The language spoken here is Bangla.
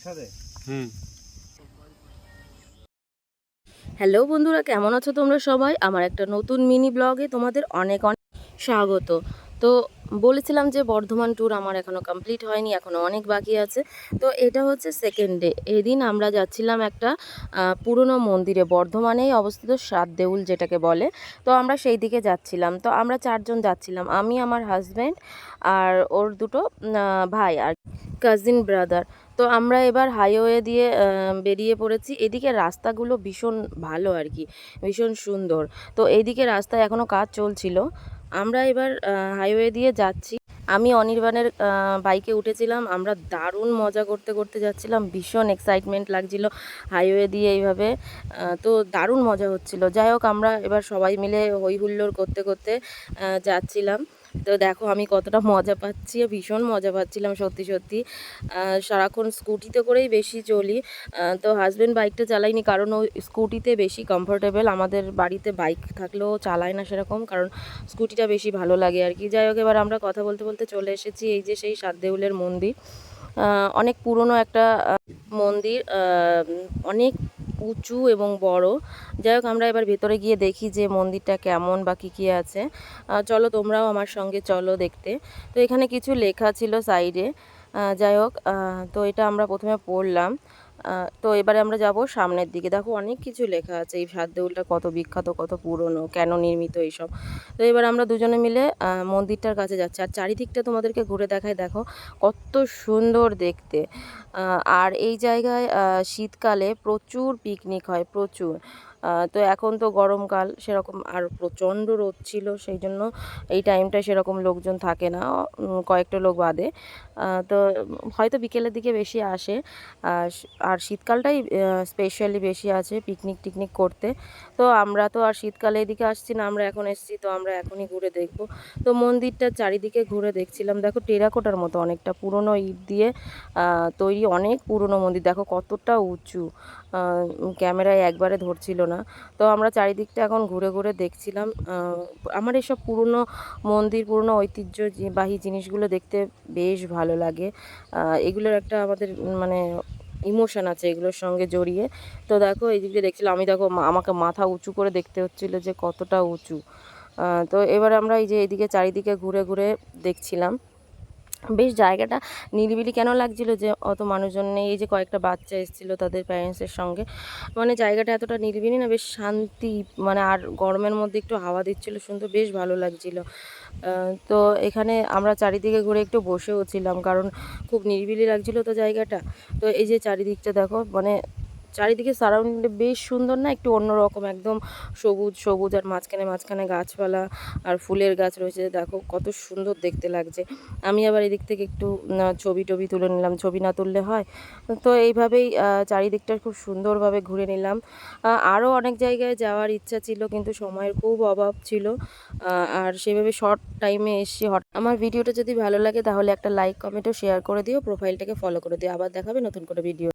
একসাথে? হুম। হ্যালো বন্ধুরা কেমন আছো তোমরা সবাই? আমার একটা নতুন মিনি ব্লগে তোমাদের অনেক অনেক স্বাগত। তো বলেছিলাম যে বর্ধমান ট্যুর আমার এখনও কমপ্লিট হয়নি এখনও অনেক বাকি আছে। তো এটা হচ্ছে সেকেন্ড ডে এদিন আমরা যাচ্ছিলাম একটা পুরনো মন্দিরে বর্ধমানেই অবস্থিত সাত দেউল যেটাকে বলে। তো আমরা সেই দিকে যাচ্ছিলাম। তো আমরা চারজন যাচ্ছিলাম আমি আমার হাজব্যান্ড আর ওর দুটো ভাই আর কাজিন ব্রাদার তো আমরা এবার হাইওয়ে দিয়ে বেরিয়ে পড়েছি। এদিকে রাস্তাগুলো ভীষণ ভালো আর কি, ভীষণ সুন্দর। তো এইদিকে রাস্তায় এখনও কাজ চলছিল। আমরা এবার হাইওয়ে দিয়ে যাচ্ছি। আমি অনির্বাণের বাইকে উঠেছিলাম। আমরা দারুণ মজা করতে করতে যাচ্ছিলাম। ভীষণ এক্সাইটমেন্ট লাগছিল হাইওয়ে দিয়ে এইভাবে। তো দারুণ মজা হচ্ছিল। যাই হোক, আমরা এবার সবাই মিলে হই হুল্লোড় করতে করতে যাচ্ছিলাম। তো দেখো আমি কতটা মজা পাচ্ছি ভীষণ মজা পাচ্ছিলাম সত্যি সত্যি। সারাক্ষণ স্কুটিতে করেই বেশি চলি। তো হাজব্যান্ড বাইকটা চালাইনি কারণ ও স্কুটিতে বেশি কমফোর্টেবল আমাদের বাড়িতে বাইক থাকলেও চালায় না সেরকম কারণ স্কুটিটা বেশি ভালো লাগে আর কি। যাই হোক, এবার আমরা কথা বলতে বলতে চলে এসেছি এই যে সেই সাতদেউলের মন্দির। অনেক পুরনো একটা মন্দির অনেক উঁচু এবং বড়। যাই হোক, আমরা এবার ভেতরে গিয়ে দেখি যে মন্দিরটা কেমন বা কী কী আছে। চলো তোমরাও আমার সঙ্গে চলো দেখতে। তো এখানে কিছু লেখা ছিল সাইডে। যাই হোক তো এটা আমরা প্রথমে পড়লাম। তো এবারে আমরা যাব সামনের দিকে। দেখো অনেক কিছু লেখা আছে। এই সাদ্দেউলটা দেউলটা কত বিখ্যাত, কত পুরনো, কেন নির্মিত এইসব। তো এবার আমরা দুজনে মিলে মন্দিরটার কাছে যাচ্ছি। আর চারিদিকটা তোমাদেরকে ঘুরে দেখায়, দেখো কত সুন্দর দেখতে। আর এই জায়গায় শীতকালে প্রচুর পিকনিক হয়, প্রচুর। তো এখন তো গরমকাল, সেরকম আর প্রচণ্ড রোদ ছিল, সেই জন্য এই টাইমটা সেরকম লোকজন থাকে না কয়েকটা লোক বাদে। তো হয়তো বিকেলের দিকে বেশি আসে, আর শীতকালটাই স্পেশালি বেশি আছে পিকনিক টিকনিক করতে। তো আমরা তো আর শীতকালে এদিকে আসছি না, আমরা এখন এসেছি, তো আমরা এখনই ঘুরে দেখব। তো মন্দিরটা চারিদিকে ঘুরে দেখছিলাম। দেখো টেরাকোটার মতো অনেকটা পুরনো ইট দিয়ে তৈরি অনেক পুরনো মন্দির। দেখো কতটা উঁচু। ক্যামেরায় একবারে ধরছিল না। তো আমরা চারিদিকটা এখন ঘুরে ঘুরে দেখছিলাম। আমার এসব পুরনো মন্দির, পুরনো ঐতিহ্যবাহী জিনিসগুলো দেখতে বেশ ভালো লাগে। এগুলোর একটা আমাদের মানে ইমোশন আছে এগুলোর সঙ্গে জড়িয়ে। তো দেখো এই দিকে দেখছিলাম, আমি দেখো আমাকে মাথা উঁচু করে দেখতে হচ্ছিল যে কতটা উঁচু। তো এবার আমরা এই যে এইদিকে চারিদিকে ঘুরে ঘুরে দেখছিলাম। বেশ জায়গাটা নিরিবিলি কেন লাগছিল যে অত মানুষজন নেই? এই যে কয়েকটা বাচ্চা এসেছিল তাদের প্যারেন্টসের সঙ্গে। মানে জায়গাটা এতটা নিরিবিলি না, বেশ শান্তি মানে আর গরমের মধ্যে একটু হাওয়া দিচ্ছিল শুনতে বেশ ভালো লাগছিল। তো এখানে আমরা চারিদিকে ঘুরে একটু বসেও ছিলাম কারণ খুব নিরিবিলি লাগছিল তো জায়গাটা। তো এই যে চারিদিকটা দেখো মানে চারিদিকে সারাউন্ডিংটা বেশ সুন্দর না? একটু অন্যরকম, একদম সবুজ সবুজ আর মাঝখানে মাঝখানে গাছপালা আর ফুলের গাছ রয়েছে। দেখো, কত সুন্দর দেখতে লাগছে। আমি আবার এদিক থেকে একটু ছবি টবি তুলে নিলাম। ছবি না তুললে হয়? তো এইভাবেই চারিদিকটা খুব সুন্দরভাবে ঘুরে নিলাম। আরও অনেক জায়গায় যাওয়ার ইচ্ছা ছিল, কিন্তু সময়ের খুব অভাব ছিল। আর সেভাবে শর্ট টাইমে এসে হট আমার ভিডিওটা যদি ভালো লাগে, তাহলে একটা লাইক কমেন্টও শেয়ার করে দিও। প্রোফাইলটাকে ফলো করে দিও। আবার দেখাবে নতুন করে ভিডিও